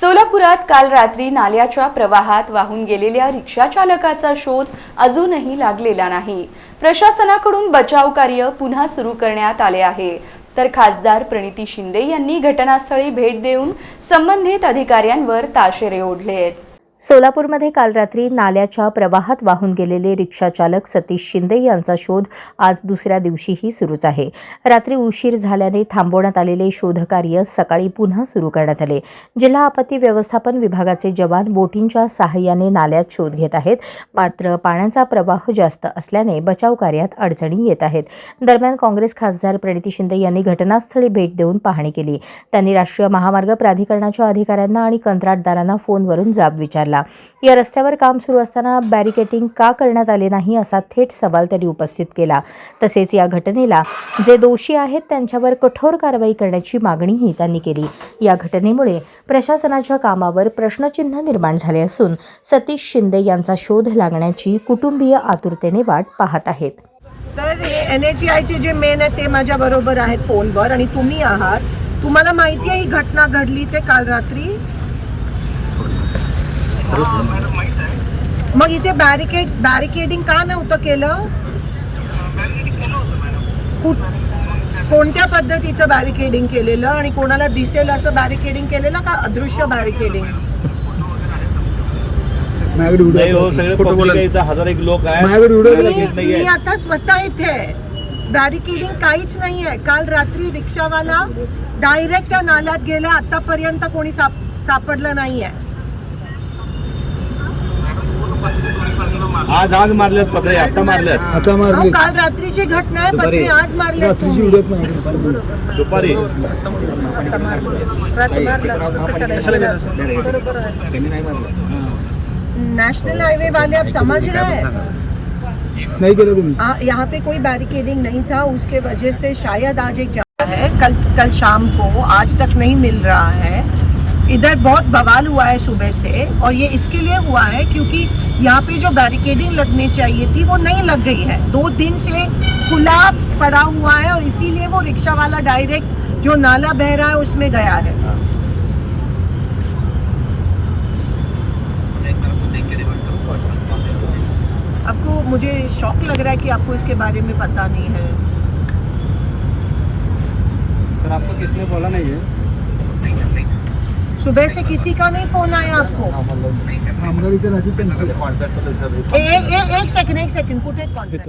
सोलापुरात काल रात्री नाल्याच्या प्रवाहात वाहून गेलेल्या रिक्षा चालकाचा शोध अजूनही लागलेला नाही. प्रशासनाकडून बचाव कार्य पुन्हा सुरू करण्यात आले आहे. तर खासदार प्रणिती शिंदे यांनी घटनास्थळी भेट देऊन संबंधित अधिकाऱ्यांवर ताशेरे ओढले आहेत सोलापूरमध्ये काल रात्री नाल्याच्या प्रवाहात वाहून गेलेले रिक्षाचालक सतीश शिंदे यांचा शोध आज दुसऱ्या दिवशीही सुरूच आहे. रात्री उशीर झाल्याने थांबवण्यात आलेले शोधकार्य सकाळी पुन्हा सुरू करण्यात आले. जिल्हा आपत्ती व्यवस्थापन विभागाचे जवान बोटींच्या सहाय्याने नाल्यात शोध घेत आहेत. मात्र पाण्याचा प्रवाह जास्त असल्याने बचाव कार्यात अडचणी येत आहेत. दरम्यान काँग्रेस खासदार प्रणिती शिंदे यांनी घटनास्थळी भेट देऊन पाहणी केली. त्यांनी राष्ट्रीय महामार्ग प्राधिकरणाच्या अधिकाऱ्यांना आणि कंत्राटदारांना फोनवरून जाब विचारला. या रस्त्यावर काम सुरू असताना बॅरिकेटिंग का करण्यात आले नाही असा थेट सवाल त्यांनी उपस्थित केला. तसेच या घटनेला जे दोषी आहेत त्यांच्यावर कठोर कारवाई करण्याची मागणीही त्यांनी केली. या घटनेमुळे प्रशासनाच्या कामावर प्रश्नचिन्ह निर्माण झाले असून सतीश शिंदे यांचा शोध लागण्याची कुटुंबीय आतुरतेने वाट पाहत आहेत. तर हे एन एच आयचे जे मेन आहे ते माझ्या बरोबर आहेत फोनवर आणि तुम्ही आहात. तुम्हाला माहिती आहे ही घटना घडली ते काल रात्री मग इथे बॅरिकेड बॅरिकेडिंग का नव्हतं केलं कुठ कोणत्या पद्धतीचं बॅरिकेडिंग केलेलं आणि कोणाला दिसेल असं बॅरिकेडिंग केलेलं का अदृश्य बॅरिकेडिंग हो आहे. सगळे खोटं पब्लिक बोला. आहे इथं हजार एक लोक आहेत माझ्याकडे व्हिडिओ आहे. बॅरिकेड मी नाहीये. मी आता स्वतः इथे बॅरिकेडिंग काहीच नाही आहे काल रात्री रिक्षावाला डायरेक्ट त्या नाल्यात गेला आतापर्यंत कोणी साप सापडलं नाही आज आज मारल्यात पत्रे आता मारल्यात आता अहो, काल रात्रीची घटना आहे पत्नी आज मारले रात्रीची आहेत माझ्याकडे. दुपारी. नेशनल हाईवे वाले अब समझ रहे हैं। नाही केलं तुम्ही. आ, यहाँ पे कोई बैरिकेडिंग नहीं था उसके वजह से शायद आज एक जगह है कल कल शाम को आज तक नहीं मिल रहा है। इधर बहुत बवाल हुआ है सुबह से और ये इसके लिए हुआ है क्योंकि यहाँ पे जो बैरिकेडिंग लगनी चाहिए थी, वो नहीं लग गई है। दो दिन से खुला पड़ा हुआ है और इसीलिए वो रिक्शा वाला डायरेक्ट जो नाला बह रहा है, उसमें गया है। आपको मुझे शौक लग रहा है कि आपको इसके बारे में पता नहीं है। सर, आपको किसने बोला नहीं है? सुबह से किसी का नहीं फोन आया आपको? आमदार इथे राहतील त्यांचे ए, ए, ए, एक सेकंड एक सेकंड कुठे कॉन्टॅक्ट